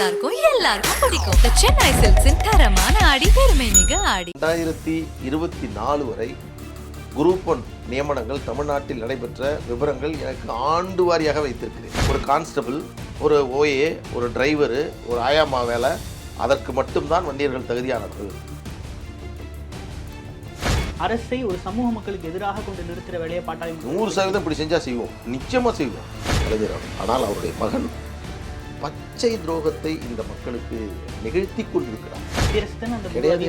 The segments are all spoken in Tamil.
எல்லாருக்கும் எல்லாருக்கும் பிடிக்கும். சென்னை சில்க்ஸின் தரமான ஆடி பெருமை மிக ஆடி. ரெண்டாயிரத்தி இருபத்தி நாலு வரை குரூப் ஒன் நியமனங்கள் தமிழ்நாட்டில் நடைபெற்ற விவரங்கள் எனக்கு ஆண்டு வாரியாக வைத்திருக்கிறேன். ஒரு கான்ஸ்டபிள் ஒரு ஓஏ ஒரு டிரைவரு ஒரு ஆயாமா வேலை அதற்கு மட்டும்தான் வண்டியர்கள் தகுதியானவர்கள். அரசை ஒரு சமூக மக்களுக்கு எதிராக கொண்டு நிறுத்துற வேலையை பாட்டாளி நூறு சதவீதம் இப்படி செஞ்சால் செய்வோம். நிச்சயமாக செய்வோம். கலைஞர். ஆனால் அவருடைய மகன் பச்சை துரோகத்தை இந்த மக்களுக்கு நிகழ்த்தி கொண்டிருக்கிறார். கிடையாது.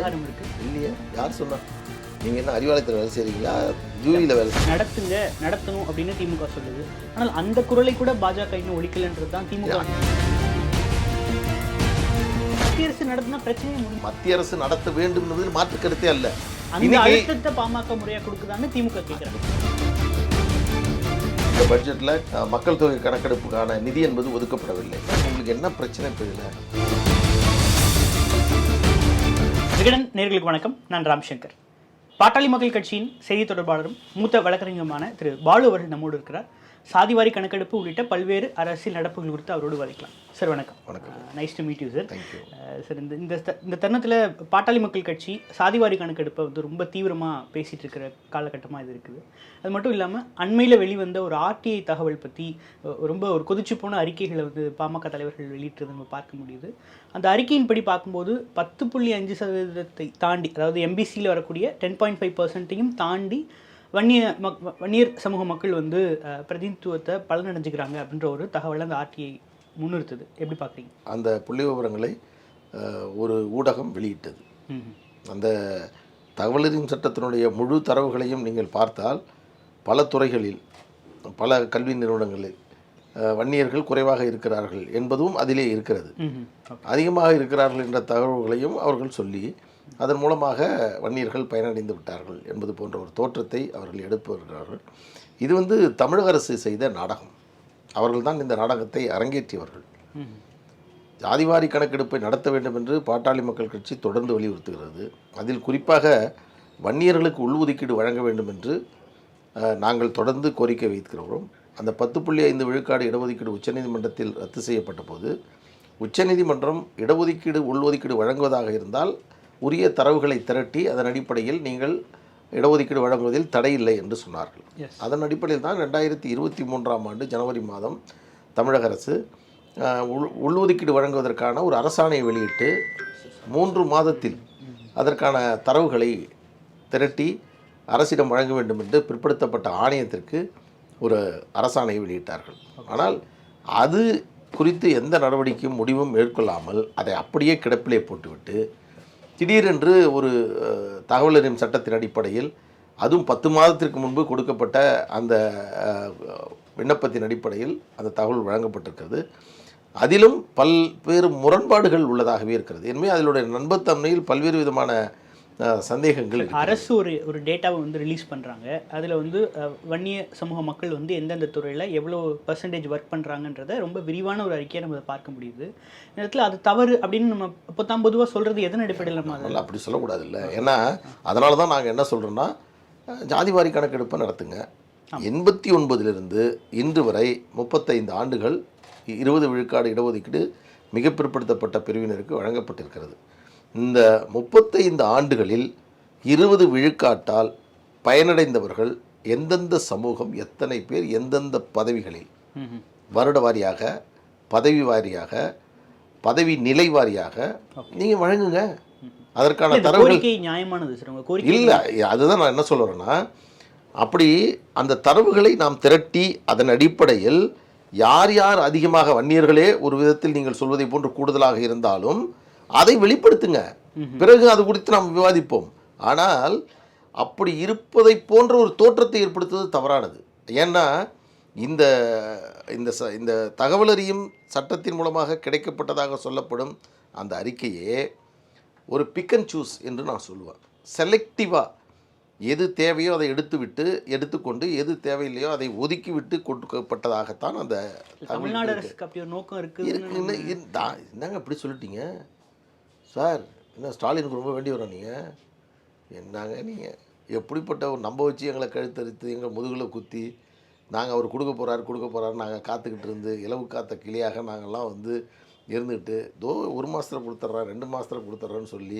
இல்லையா. யார் சொன்னா? நீங்கள் என்ன அறிவாலயத்தில் வேலை செய்கிறீங்களா ஜூலியில் வேலை செய்றீங்களா? நடத்துங்க நடத்தணும் அப்படின்னு திமுக சொல்லுது. ஆனால் அந்த குரலை கூட பாஜக இன்னும் ஒழிக்கலன்றது தான் திமுக. மத்திய அரசு நடத்தினா பிரச்சனையே முடியும் மத்திய அரசு நடத்த வேண்டும் என்பதில் மாற்று கருத்தே அல்ல. அந்த அழுத்தத்தை பாமக முறையா கொடுக்குதான்னு திமுக கேட்கறாங்க பட்ஜெட்டில் மக்கள் தொகை கணக்கெடுப்புக்கான நிதி என்பது ஒதுக்கப்படவில்லை. உங்களுக்கு என்ன பிரச்சனை தெரியல விகடன் நேர்களுக்கு வணக்கம். நான் ராம்சங்கர். பாட்டாளி மக்கள் கட்சியின் செய்தி தொடர்பாளரும் மூத்த வழக்கறிஞருமான திரு. பாலு அவர்கள் நம்மோடு இருக்கிறார். சாதிவாரி கணக்கெடுப்பு உள்ளிட்ட பல்வேறு அரசியல் நடப்புகள் குறித்து அவரோடு வதைக்கலாம் சார் வணக்கம். வணக்கம். Nice to meet you sir sir இந்த இந்த இந்த தருணத்தில் பாட்டாளி மக்கள் கட்சி சாதிவாரி கணக்கெடுப்பை வந்து ரொம்ப தீவிரமாக பேசிகிட்டு இருக்கிற காலகட்டமாக இது இருக்குது. அது மட்டும் இல்லாமல் அண்மையில் வெளிவந்த ஒரு ஆர்டிஐ தகவல் பற்றி ரொம்ப ஒரு கொதிச்சு போன அறிக்கைகளை வந்து பாமக தலைவர்கள் வெளியிட்டதை நம்ம பார்க்க முடியுது. அந்த அறிக்கையின்படி பார்க்கும்போது பத்து புள்ளி அஞ்சு சதவீதத்தை தாண்டி அதாவது எம்பிசியில் வரக்கூடிய டென் பாயிண்ட் ஃபைவ் பர்சன்ட்டையும் தாண்டி வன்னிய மக் வன்னியர் சமூக மக்கள் வந்து பிரதிநிதித்துவத்தை பலனடைஞ்சுக்கிறாங்க அப்படின்ற ஒரு தகவலை அந்த ஆர்டிஐ முன்னிறுத்துது. எப்படி பார்க்குறீங்க அந்த புள்ளி விவரங்களை ஒரு ஊடகம் வெளியிட்டது. அந்த தகவலறியும் சட்டத்தினுடைய முழு தரவுகளையும் நீங்கள் பார்த்தால் பல துறைகளில் பல கல்வி நிறுவனங்களில் வன்னியர்கள் குறைவாக இருக்கிறார்கள் என்பதும் அதிலே இருக்கிறது. அதிகமாக இருக்கிறார்கள் என்ற தகவல்களையும் அவர்கள் சொல்லி அதன் மூலமாக வன்னியர்கள் பயனடைந்து விட்டார்கள் என்பது போன்ற ஒரு தோற்றத்தை அவர்கள் எடுத்து வருகிறார்கள் இது வந்து தமிழக அரசு செய்த நாடகம். அவர்கள் தான் இந்த நாடகத்தை அரங்கேற்றியவர்கள். ஜாதிவாரி கணக்கெடுப்பை நடத்த வேண்டும் என்று பாட்டாளி மக்கள் கட்சி தொடர்ந்து வலியுறுத்துகிறது. அதில் குறிப்பாக வன்னியர்களுக்கு உள்ஒதுக்கீடு வழங்க வேண்டும் என்று நாங்கள் தொடர்ந்து கோரிக்கை வைத்திருக்கிறோம். அந்த பத்து புள்ளி ஐந்து விழுக்காடு இடஒதுக்கீடு உச்சநீதிமன்றத்தில் ரத்து செய்யப்பட்ட போது உச்சநீதிமன்றம் இடஒதுக்கீடு உள்ஒதுக்கீடு வழங்குவதாக இருந்தால் உரிய தரவுகளை திரட்டி அதன் அடிப்படையில் நீங்கள் இடஒதுக்கீடு வழங்குவதில் தடையில்லை என்று சொன்னார்கள். அதன் அடிப்படையில் தான் ரெண்டாயிரத்தி இருபத்தி மூன்றாம் ஆண்டு ஜனவரி மாதம் தமிழக அரசு உள் உள்ஒதுக்கீடு வழங்குவதற்கான ஒரு அரசாணையை வெளியிட்டு மூன்று மாதத்தில் அதற்கான தரவுகளை திரட்டி அரசிடம் வழங்க வேண்டும் என்று பிற்படுத்தப்பட்ட ஆணையத்திற்கு ஒரு அரசாணையை வெளியிட்டார்கள் ஆனால் அது குறித்து எந்த நடவடிக்கையும் முடிவும் மேற்கொள்ளாமல் அதை அப்படியே கிடப்பிலே போட்டுவிட்டு திடீரென்று ஒரு தகவல் அறியும் சட்டத்தின் அடிப்படையில் அதுவும் பத்து மாதத்திற்கு முன்பு கொடுக்கப்பட்ட அந்த விண்ணப்பத்தின் அடிப்படையில் அந்த தகவல் வழங்கப்பட்டிருக்கிறது. அதிலும் பல்வேறு முரண்பாடுகள் உள்ளதாகவே இருக்கிறது. எனவே அதனுடைய நண்பத்தன்மையில் பல்வேறு விதமான சந்தேகங்கள். அரசு ஒரு ஒரு டேட்டாவை வந்து ரிலீஸ் பண்ணுறாங்க அதில் வந்து வன்னிய சமூக மக்கள் வந்து எந்தெந்த துறையில் எவ்வளோ பர்சன்டேஜ் ஒர்க் பண்ணுறாங்கன்றத ரொம்ப விரிவான ஒரு அறிக்கையை நம்ம பார்க்க முடியுது. இந்த இடத்துல அது தவறு அப்படின்னு நம்ம தான் பொதுவாக சொல்கிறது எதன் அடிப்படையில் நம்ம அப்படி சொல்லக்கூடாது இல்லை ஏன்னா அதனால தான் நாங்கள் என்ன சொல்கிறோன்னா ஜாதிவாரி கணக்கெடுப்பை நடத்துங்க. எண்பத்தி ஒன்பதிலிருந்து இன்று வரை முப்பத்தைந்து ஆண்டுகள் இருபது விழுக்காடு இடஒதுக்கீடு மிக பிற்படுத்தப்பட்ட பிரிவினருக்கு வழங்கப்பட்டிருக்கிறது. இந்த முப்பத்தைந்து ஆண்டுகளில் இருபது விழுக்காட்டால் பயனடைந்தவர்கள் எந்தெந்த சமூகம் எத்தனை பேர் எந்தெந்த பதவிகளில். வருட வாரியாக பதவி வாரியாக பதவி நிலை வாரியாக நீங்கள் வழங்குங்க. அதற்கான தரவுகள் நியாயமானது இல்லை அதுதான் நான் என்ன சொல்ல வரேன்னா அப்படி அந்த தரவுகளை நாம் திரட்டி அதன் அடிப்படையில் யார் யார் அதிகமாக வன்னியர்களே ஒரு விதத்தில் நீங்கள் சொல்வதை போன்று கூடுதலாக இருந்தாலும் அதை வெளிப்படுத்துங்க. பிறகு அது குறித்து நாம் விவாதிப்போம். ஆனால் அப்படி இருப்பதை போன்ற ஒரு தோற்றத்தை ஏற்படுத்துவது தவறானது. ஏன்னா இந்த இந்த ச இந்த தகவல் அறியும் சட்டத்தின் மூலமாக கிடைக்கப்பட்டதாக சொல்லப்படும் அந்த அறிக்கையே ஒரு பிக் அண்ட் சூஸ் என்று நான் சொல்லுவேன். செலக்டிவாக எது தேவையோ அதை எடுத்துவிட்டு எடுத்துக்கொண்டு எது தேவையில்லையோ அதை ஒதுக்கிவிட்டு கொடுக்கப்பட்டதாகத்தான் அந்த தமிழ்நாடு. அரசுக்கு அப்படி ஒரு நோக்கம் இருக்குன்னு இருக்குதுன்னு இரு- தா- என்னங்க இப்படி சொல்லிட்டீங்க? சார் என்ன ஸ்டாலினுக்கு ரொம்ப வேண்டி வரோம் நீங்கள் என்னங்க நீங்கள் எப்படிப்பட்ட ஒரு நம்ப வச்சு எங்களை கழுத்தறுத்து எங்கள் முதுகில் குத்தி நாங்கள் அவர் கொடுக்க போகிறாரு கொடுக்க போகிறாரு நாங்கள் காத்துக்கிட்டு இருந்து இலவு காத்த கிளியாக நாங்கள்லாம் வந்து இருந்துக்கிட்டு தோ ஒரு மாதத்தில் கொடுத்துட்றேன் ரெண்டு மாதத்தில் கொடுத்துட்றேன்னு சொல்லி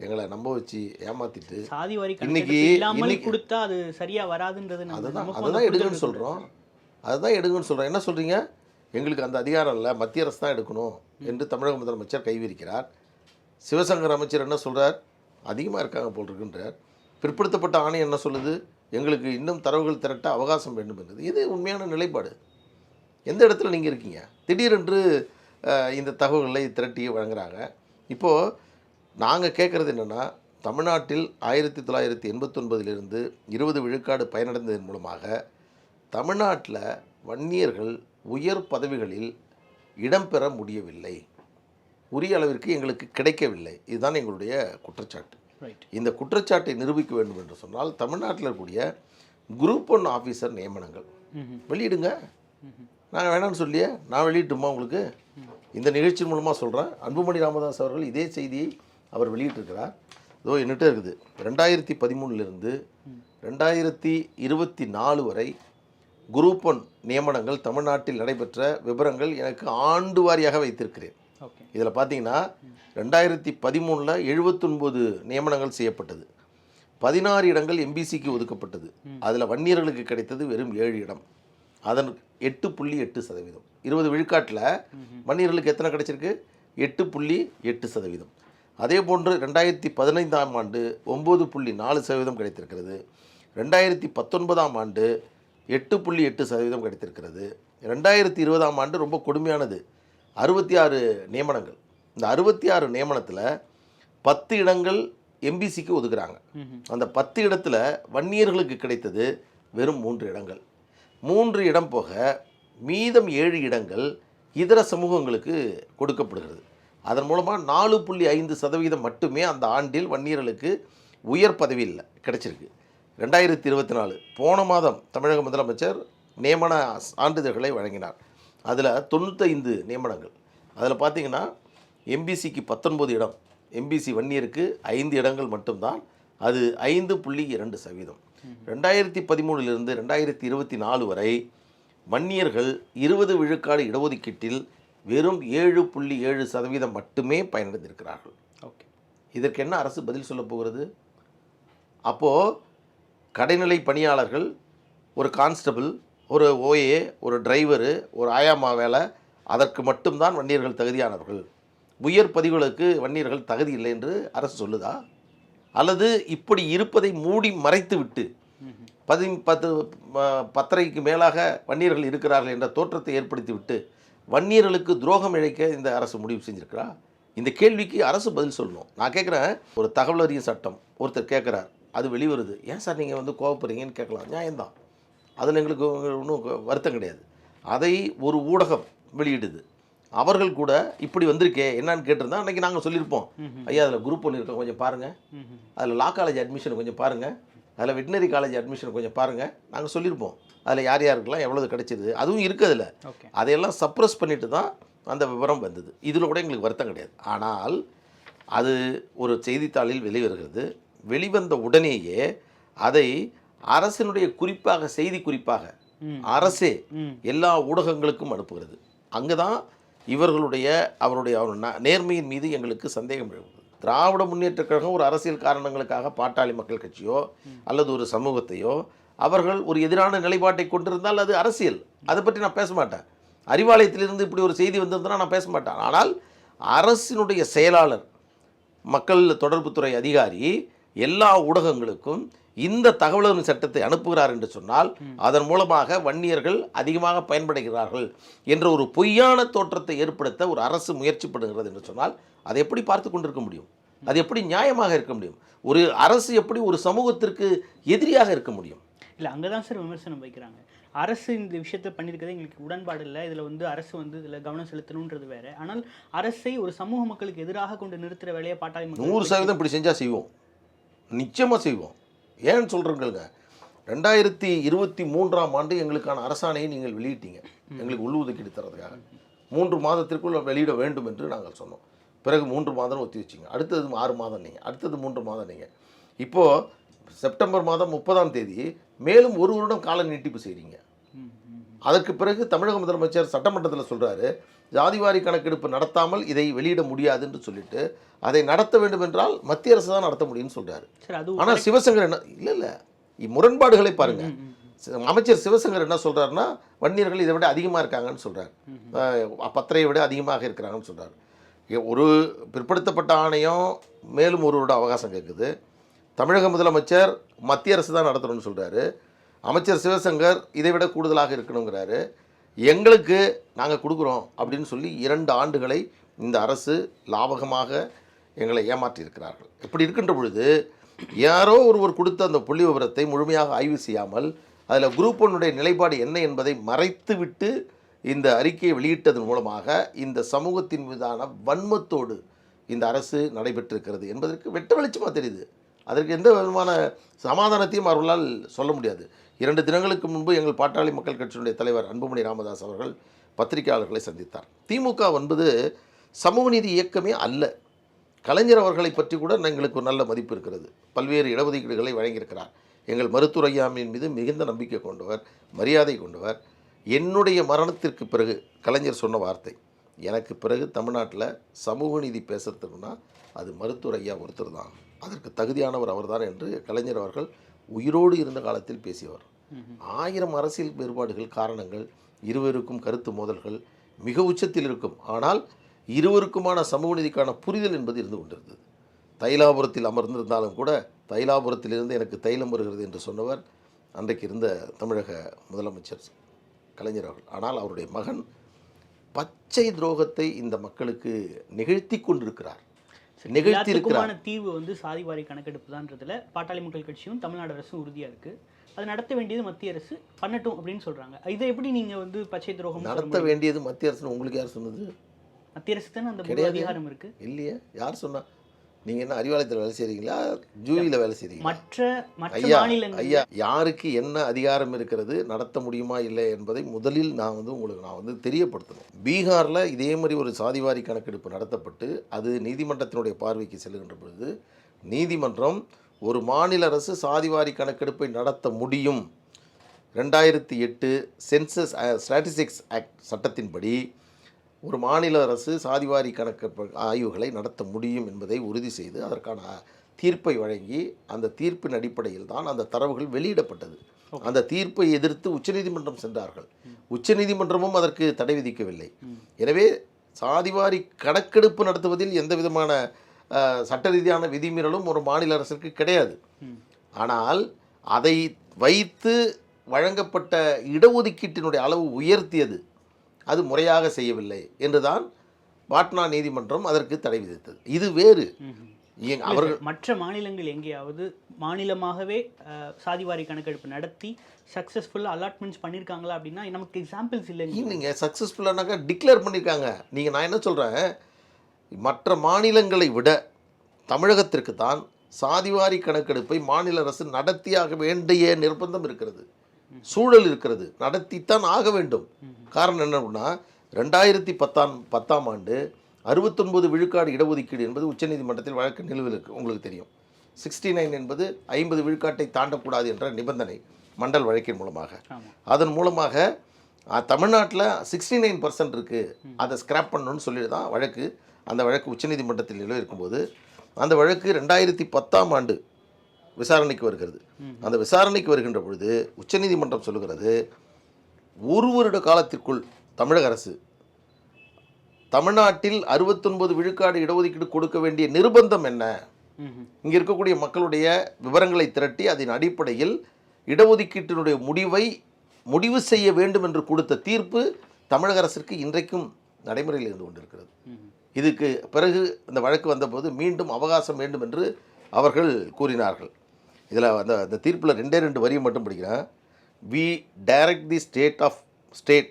எங்களை நம்ப வச்சு ஏமாற்றிட்டு சாதி வாரி இன்னைக்கு- இன்னைக்கு- கொடுத்தா அது சரியா வராதுன்றது அதுதான் அதுதான் புரிதல் சொல்கிறோம் அதுதான் எடுங்கன்னு சொல்கிறோம் என்ன சொல்கிறீங்க எங்களுக்கு அந்த அதிகாரம் இல்லை. மத்திய அரசு தான் எடுக்கணும் என்று தமிழக முதலமைச்சர் கைவிரிக்கிறார். சிவசங்கர் அமைச்சர் என்ன சொல்கிறார் அதிகமாக இருக்காங்க போல் இருக்கின்றார். பிற்படுத்தப்பட்ட ஆணையம் என்ன சொல்லுது? எங்களுக்கு இன்னும் தரவுகள் திரட்ட அவகாசம் வேண்டும் என்றது. இது உண்மையான நிலைப்பாடு. எந்த இடத்துல நீங்கள் இருக்கீங்க? திடீரென்று இந்த தகவல்களை திரட்டி வழங்குறாங்க. இப்போது நாங்கள் கேட்குறது என்னென்னா தமிழ்நாட்டில் ஆயிரத்தி தொள்ளாயிரத்தி எண்பத்தொன்பதிலிருந்து இருபது விழுக்காடு பயனடைந்ததன் மூலமாக தமிழ்நாட்டில் வன்னியர்கள் உயர் பதவிகளில் இடம்பெற முடியவில்லை. உரிய அளவிற்கு எங்களுக்கு கிடைக்கவில்லை. இதுதான் எங்களுடைய குற்றச்சாட்டு. இந்த குற்றச்சாட்டை நிரூபிக்க வேண்டும் என்று சொன்னால் தமிழ்நாட்டில் இருக்கக்கூடிய குரூப் ஒன் ஆஃபீஸர் நியமனங்கள். வெளியிடுங்க. நாங்கள் வேணாம்னு சொல்லியே நான் வெளியிட்டுமா உங்களுக்கு? இந்த நிகழ்ச்சி மூலமாக சொல்கிறேன் அன்புமணி ராமதாஸ் அவர்கள் இதே செய்தியை அவர் வெளியிட்டிருக்கிறார். இதோ என்கிட்ட இருக்குது. ரெண்டாயிரத்தி பதிமூணுலேருந்து ரெண்டாயிரத்தி இருபத்தி நாலு வரை குரூப் ஒன் நியமனங்கள் தமிழ்நாட்டில் நடைபெற்ற விவரங்கள் எனக்கு ஆண்டு வாரியாக வைத்திருக்கிறேன். இதில் பார்த்தீங்கன்னா ரெண்டாயிரத்தி பதிமூணில் எழுபத்தொன்பது நியமனங்கள் செய்யப்பட்டது. பதினாறு இடங்கள் எம்பிசிக்கு ஒதுக்கப்பட்டது. அதில் வன்னியர்களுக்கு கிடைத்தது வெறும் ஏழு இடம். அதன் எட்டு புள்ளி எட்டு சதவீதம். இருபது விழுக்காட்டில் வன்னியர்களுக்கு எத்தனை கிடைச்சிருக்கு? எட்டு புள்ளி எட்டு சதவீதம். அதே போன்று ரெண்டாயிரத்தி பதினைந்தாம் ஆண்டு ஒம்பது புள்ளி நாலு சதவீதம் கிடைத்திருக்கிறது. ரெண்டாயிரத்தி பத்தொன்பதாம் ஆண்டு எட்டு புள்ளி எட்டு சதவீதம் கிடைத்திருக்கிறது. ரெண்டாயிரத்தி இருபதாம் ஆண்டு ரொம்ப கொடுமையானது. அறுபத்தி ஆறு நியமனங்கள். இந்த அறுபத்தி ஆறு நியமனத்தில் பத்து இடங்கள் எம்பிசிக்கு ஒதுக்குறாங்க. அந்த பத்து இடத்துல வன்னியர்களுக்கு கிடைத்தது வெறும் மூன்று இடங்கள். மூன்று இடம் போக மீதம் ஏழு இடங்கள் இதர சமூகங்களுக்கு கொடுக்கப்படுகிறது. அதன் மூலமாக நாலு புள்ளி ஐந்து சதவீதம் மட்டுமே அந்த ஆண்டில் வன்னியர்களுக்கு உயர் பதவியில் கிடைச்சிருக்கு. ரெண்டாயிரத்தி இருபத்தி நாலு போன மாதம் தமிழக முதலமைச்சர் நியமன சான்றிதழ்களை வழங்கினார். அதில் தொண்ணூத்தைந்து நியமனங்கள். அதில் பார்த்தீங்கன்னா எம்பிசிக்கு பத்தொன்பது இடம் எம்பிசி வன்னியருக்கு ஐந்து இடங்கள் மட்டும்தான் அது ஐந்து புள்ளி இரண்டு சதவீதம். ரெண்டாயிரத்தி பதிமூணிலிருந்து ரெண்டாயிரத்தி இருபத்தி நாலு வரை வன்னியர்கள் இருபது விழுக்காடு இடஒதுக்கீட்டில் வெறும் ஏழு புள்ளி ஏழு சதவீதம் மட்டுமே பயனடைந்திருக்கிறார்கள். ஓகே. இதற்கு என்ன அரசு பதில் சொல்லப் போகிறது? அப்போது கடைநிலை பணியாளர்கள் ஒரு கான்ஸ்டபிள் ஒரு ஓஏ ஒரு டிரைவரு ஒரு ஆயாமா வேலை அதற்கு மட்டும்தான் வன்னியர்கள் தகுதியானவர்கள். உயர் பதிவுகளுக்கு வன்னியர்கள் தகுதி இல்லை என்று அரசு சொல்லுதா? அல்லது இப்படி இருப்பதை மூடி மறைத்து விட்டு பதி பத்து பத்தரைக்கு மேலாக வன்னியர்கள் இருக்கிறார்கள் என்ற தோற்றத்தை ஏற்படுத்தி விட்டு வன்னியர்களுக்கு துரோகம் இழைக்க இந்த அரசு முடிவு செஞ்சுருக்கிறா? இந்த கேள்விக்கு அரசு பதில் சொல்லணும். நான் கேட்குறேன் ஒரு தகவல் அறியும் சட்டம் ஒருத்தர் கேட்குறார் அது வெளிவருது. ஏன் சார் நீங்கள் வந்து கோவப்படுறீங்கன்னு கேட்கலாம். நியாயம்தான். அதில் எங்களுக்கு ஒன்றும் வருத்தம் கிடையாது. அதை ஒரு ஊடகம் வெளியிடுது. அவர்கள் கூட இப்படி வந்திருக்கே என்னன்னு கேட்டிருந்தா அன்றைக்கி நாங்கள் சொல்லியிருப்போம். ஐயா அதில் குரூப் ஒன்று இருக்க கொஞ்சம் பாருங்கள் அதில் லா காலேஜ் அட்மிஷன் கொஞ்சம் பாருங்கள் அதில் வெட்டினரி காலேஜ் அட்மிஷன் கொஞ்சம் பாருங்கள் நாங்கள் சொல்லியிருப்போம். அதில் யார் யாருக்கெல்லாம் எவ்வளவு கிடைச்சிது அதுவும் இருக்குது அதையெல்லாம் சப்ரஸ் பண்ணிட்டு தான் அந்த விவரம் வந்தது. இதில் கூட எங்களுக்கு வருத்தம் கிடையாது. ஆனால் அது ஒரு செய்தித்தாளில் வெளிவருகிறது. வெளிவந்த உடனேயே அதை அரசினுடைய குறிப்பாக செய்தி குறிப்பாக. அரசே எல்லா ஊடகங்களுக்கும் அனுப்புகிறது. அங்கே தான் இவர்களுடைய அவருடைய அவர் நேர்மையின் மீது எங்களுக்கு சந்தேகம் எழுப்புது திராவிட முன்னேற்றக் கழகம் ஒரு அரசியல் காரணங்களுக்காக பாட்டாளி மக்கள் கட்சியோ அல்லது ஒரு சமூகத்தையோ அவர்கள் ஒரு எதிரான நிலைப்பாட்டை கொண்டிருந்தால் அது அரசியல். அதை பற்றி நான் பேச மாட்டேன். அறிவாலயத்திலிருந்து இப்படி ஒரு செய்தி வந்திருந்தா நான் பேச மாட்டேன். ஆனால் அரசினுடைய செயலாளர் மக்கள் தொடர்புத்துறை அதிகாரி எல்லா ஊடகங்களுக்கும் இந்த தகவலறியும் சட்டத்தை அனுப்புகிறார் என்று சொன்னால் அதன் மூலமாக வன்னியர்கள் அதிகமாக பயன்படுகிறார்கள் என்ற ஒரு பொய்யான தோற்றத்தை ஏற்படுத்த ஒரு அரசு முயற்சிப்படுகிறது என்று சொன்னால் அதை எப்படி பார்த்து கொண்டிருக்க முடியும்? அது எப்படி நியாயமாக இருக்க முடியும்? ஒரு அரசு எப்படி ஒரு சமூகத்திற்கு எதிரியாக இருக்க முடியும்? இல்லை அங்கே தான் சார் விமர்சனம் வைக்கிறாங்க. அரசு இந்த விஷயத்தை பண்ணியிருக்கிறது எங்களுக்கு உடன்பாடு இல்லை. இதில் வந்து அரசு வந்து இதில் கவனம் செலுத்தணுன்றது வேற. ஆனால் அரசை ஒரு சமூக மக்களுக்கு எதிராக கொண்டு நிறுத்துற வேலையை பாட்டாளி நூறு சதவீதம் இப்படி செஞ்சால் செய்வோம். நிச்சயமாக செய்வோம். ஏன்னு சொல்கிறேங்க ரெண்டாயிரத்தி இருபத்தி மூன்றாம் ஆண்டு எங்களுக்கான அரசாணையை நீங்கள் வெளியிட்டீங்க. எங்களுக்கு உள்ஒதுக்கீடு தரதுக்காக மூன்று மாதத்திற்குள் வெளியிட வேண்டும் என்று நாங்கள் சொன்னோம். பிறகு மூன்று மாதம் ஒத்தி வச்சிங்க. அடுத்தது ஆறு மாதம் நீங்கள் அடுத்தது மூன்று மாதம் நீங்கள் இப்போது செப்டம்பர் மாதம் முப்பதாம் தேதி மேலும் ஒரு வருடம் கால நீட்டிப்பு செய்கிறீங்க. அதற்கு பிறகு தமிழக முதலமைச்சர் சட்டமன்றத்தில் சொல்றாரு ஜாதிவாரி கணக்கெடுப்பு நடத்தாமல் இதை வெளியிட முடியாது என்று சொல்லிட்டு அதை நடத்த வேண்டும் என்றால் மத்திய அரசு தான் நடத்த முடியும்னு அது ஆனால் சிவசங்கர் என்ன இல்லை இல்லை. முரண்பாடுகளை பாருங்க. அமைச்சர் சிவசங்கர் என்ன சொல்றாருன்னா வன்னியர்கள் இதை விட அதிகமாக இருக்காங்கன்னு சொல்றாரு. அஹ் பத்தரையை விட அதிகமாக இருக்கிறாங்கன்னு சொல்றாரு. இ- ஒரு பிற்படுத்தப்பட்ட ஆணையம் மேலும் ஒரு வருட அவகாசம் கேட்குது தமிழக முதலமைச்சர் மத்திய அரசு தான் நடத்தணும்னு சொல்றாரு. அமைச்சர் சிவசங்கர் இதை விட கூடுதலாக இருக்கணுங்கிறாரு. எங்களுக்கு நாங்கள் கொடுக்குறோம் அப்படின்னு சொல்லி இரண்டு ஆண்டுகளை இந்த அரசு லாபகமாக எங்களை ஏமாற்றியிருக்கிறார்கள். இப்படி இருக்கின்ற பொழுது யாரோ ஒருவர் கொடுத்த அந்த புள்ளி விவரத்தை முழுமையாக ஆய்வு செய்யாமல் அதில் குரூப் ஒன்னுடைய நிலைப்பாடு என்ன என்பதை மறைத்துவிட்டு இந்த அறிக்கையை வெளியிட்டதன் மூலமாக இந்த சமூகத்தின் மீதான வன்மத்தோடு இந்த அரசு நடைபெற்றிருக்கிறது என்பதற்கு வெட்ட வெளிச்சமாக தெரியுது. அதற்கு எந்த விதமான சமாதானத்தையும் அவர்களால் சொல்ல முடியாது. இரண்டு தினங்களுக்கு முன்பு எங்கள் பாட்டாளி மக்கள் கட்சியினுடைய தலைவர் அன்புமணி ராமதாஸ் அவர்கள் பத்திரிகையாளர்களை சந்தித்தார். திமுக என்பது சமூக நீதி இயக்கமே அல்ல. கலைஞர் அவர்களை பற்றி கூட எங்களுக்கு ஒரு நல்ல மதிப்பு இருக்கிறது. பல்வேறு இடஒதுக்கீடுகளை வழங்கியிருக்கிறார். எங்கள் மருத்துவர் மீது மிகுந்த நம்பிக்கை கொண்டவர் மரியாதை கொண்டவர். என்னுடைய மரணத்திற்கு பிறகு கலைஞர் சொன்ன வார்த்தை எனக்கு பிறகு தமிழ்நாட்டில் சமூக நீதி பேசுகிறதுக்குன்னா அது மருத்துவர் ஐயா ஒருத்தர் தான். அதற்கு தகுதியானவர் அவர்தான் என்று கலைஞர் அவர்கள் உயிரோடு இருந்த காலத்தில் பேசியவர். ஆயிரம் அரசியல் வேறுபாடுகள் காரணங்கள் இருவருக்கும் கருத்து மோதல்கள் மிக உச்சத்தில் இருக்கும். ஆனால் இருவருக்குமான சமூக நீதிக்கான புரிதல் என்பது இருந்து கொண்டிருந்தது. தைலாபுரத்தில் அமர்ந்திருந்தாலும் கூட தைலாபுரத்திலிருந்து எனக்கு தைலம் வருகிறது என்று சொன்னவர் அன்றைக்கு இருந்த தமிழக முதலமைச்சர் கலைஞர் அவர்கள். ஆனால் அவருடைய மகன் பச்சை துரோகத்தை இந்த மக்களுக்கு நிகழ்த்தி கொண்டிருக்கிறார். நிகழ்த்தி இருக்கிறார் தீர்வு வந்து சாதிவாரி கணக்கெடுப்பு தான்றதுல பாட்டாளி மக்கள் கட்சியும் தமிழ்நாடு அரசும் உறுதியா இருக்கு. அது நடத்த வேண்டியது மத்திய அரசு பண்ணட்டும் அப்படின்னு சொல்றாங்க. இதை எப்படி நீங்க வந்து பச்சை துரோகம் நடத்த வேண்டியது மத்திய அரசு உங்களுக்கு யார் சொன்னது? மத்திய அரசு தானே அந்த. அதிகாரம் இருக்கு. இல்லையே. யார் சொன்னா? நீங்கள் என்ன அறிவாலயத்தில் வேலை செய்கிறீங்களா ஜூவியில் வேலை செய்கிறீங்களா மற்ற ஐயா ஐயா யாருக்கு என்ன அதிகாரம் இருக்கிறது? நடத்த முடியுமா இல்லை என்பதை முதலில் நான் வந்து உங்களுக்கு நான் வந்து தெரியப்படுத்தணும். பீகாரில் இதே மாதிரி ஒரு சாதிவாரி கணக்கெடுப்பு நடத்தப்பட்டு அது நீதிமன்றத்தினுடைய பார்வைக்கு செல்லுகின்ற பொழுது நீதிமன்றம் ஒரு மாநில அரசு சாதிவாரி கணக்கெடுப்பை நடத்த முடியும். ரெண்டாயிரத்தி எட்டு சென்சஸ் ஸ்டாட்டிஸ்டிக்ஸ் ஆக்ட் சட்டத்தின்படி ஒரு மாநில அரசு சாதிவாரி கணக்கு ஆய்வுகளை நடத்த முடியும் என்பதை உறுதி செய்து அதற்கான தீர்ப்பை வழங்கி அந்த தீர்ப்பின் அடிப்படையில் தான் அந்த தரவுகள் வெளியிடப்பட்டது. அந்த தீர்ப்பை எதிர்த்து உச்சநீதிமன்றம் சென்றார்கள். உச்சநீதிமன்றமும் அதற்கு தடை விதிக்கவில்லை. எனவே சாதிவாரி கணக்கெடுப்பு நடத்துவதில் எந்த விதமான சட்ட ரீதியான விதிமீறலும் ஒரு மாநில அரசுக்கு கிடையாது. ஆனால் அதை வைத்து வழங்கப்பட்ட இடஒதுக்கீட்டினுடைய அளவு உயர்த்தியது. அது முறையாக செய்யவில்லை என்றுதான் பாட்னா நீதிமன்றம் அதற்கு தடை விதித்தது. இது வேறு. இல்ல அவர்கள் மற்ற மாநிலங்கள் எங்கேயாவது மாநிலமாகவே சாதிவாரி கணக்கெடுப்பு நடத்தி சக்ஸஸ்ஃபுல்லாக அலாட்மெண்ட்ஸ் பண்ணியிருக்காங்களா அப்படின்னா நமக்கு எக்ஸாம்பிள்ஸ் இல்லைங்க நீங்கள் சக்ஸஸ்ஃபுல்லானாக்கா டிக்ளேர் பண்ணியிருக்காங்க நீங்கள் நான் என்ன சொல்கிறேன் மற்ற மாநிலங்களை விட தமிழகத்திற்கு தான் சாதிவாரி கணக்கெடுப்பை மாநில அரசு நடத்தியாக வேண்டிய நிர்பந்தம் இருக்கிறது. சூழல் இருக்கிறது. நடத்தித்தான் ஆக வேண்டும். காரணம் என்ன அப்படின்னா ரெண்டாயிரத்தி பத்தாம் பத்தாம் ஆண்டு அறுபத்தொன்பது விழுக்காடு இடஒதுக்கீடு என்பது உச்சநீதிமன்றத்தில் வழக்கு நிலுவையில் இருக்கு. உங்களுக்கு தெரியும். சிக்ஸ்டி நைன் என்பது ஐம்பது விழுக்காட்டை தாண்டக்கூடாது என்ற நிபந்தனை மண்டல் வழக்கின் மூலமாக. அதன் மூலமாக தமிழ்நாட்டில் சிக்ஸ்டி நைன் பர்சன்ட் இருக்குது அதை ஸ்கிராப் பண்ணணும்னு சொல்லி தான் வழக்கு அந்த வழக்கு உச்சநீதிமன்றத்தில் நிலுவை இருக்கும்போது அந்த வழக்கு ரெண்டாயிரத்தி பத்தாம் ஆண்டு விசாரணைக்கு வருகிறது. அந்த விசாரணைக்கு வருகின்ற பொழுது உச்சநீதிமன்றம் சொல்லுகிறது ஒரு வருட காலத்திற்குள் தமிழக அரசு தமிழ்நாட்டில் அறுபத்தொன்பது விழுக்காடு இடஒதுக்கீடு கொடுக்க வேண்டிய நிர்பந்தம் என்ன? இங்கே இருக்கக்கூடிய மக்களுடைய விவரங்களை திரட்டி அதன் அடிப்படையில் இடஒதுக்கீட்டினுடைய முடிவை முடிவு செய்ய வேண்டும் என்று கொடுத்த தீர்ப்பு தமிழக அரசிற்கு இன்றைக்கும் நடைமுறையில் இருந்து கொண்டிருக்கிறது. இதுக்கு பிறகு இந்த வழக்கு வந்தபோது மீண்டும் அவகாசம் வேண்டும் என்று அவர்கள் கூறினார்கள். இதில் அந்த அந்த தீர்ப்பில் ரெண்டே ரெண்டு வரியை மட்டும் படிக்கிறேன். We direct the state of state